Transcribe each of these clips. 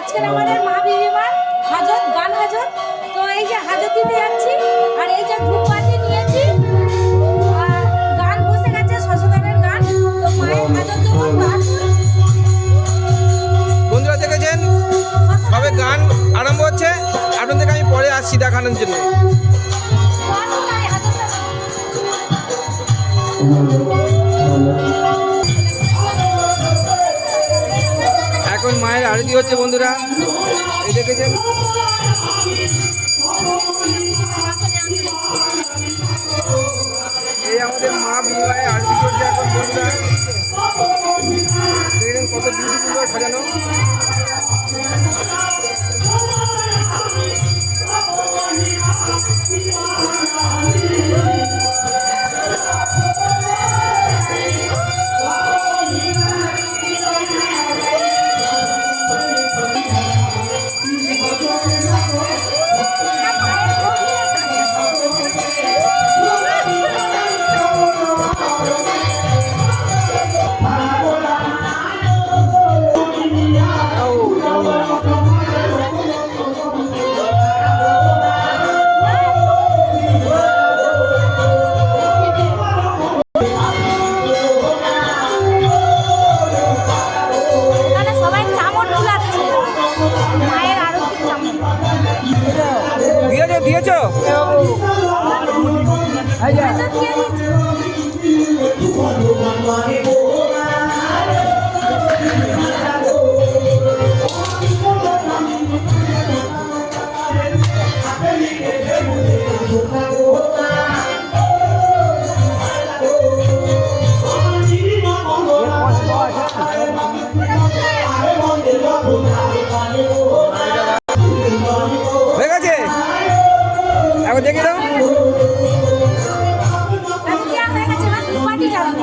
আজকের আমাদের মা বিবিমার হাজত গান হাজত। তো এই যে হাজত দিতে যাচ্ছি আর এই যে ধূপবাতি নিয়েছি গান বসে গেছে গান। তো মায়ের হাজত আসুন। বন্ধুরা দেখেছেন? সবে গান আরম্ভ হচ্ছে। আপনাদেরকে আমি পরে আসছি দেখানোর জন্য। তো আসুন আরতি হচ্ছে বন্ধুরা? এই দেখেছেন? এই আমাদের মা বিবাহে আরতি করছে এখন বন্ধুরা? কত বিউটিফুল সাজানো? দেখে দাও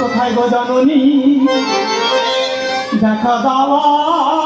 কোথায় গো জননী? দেখা দাওয়া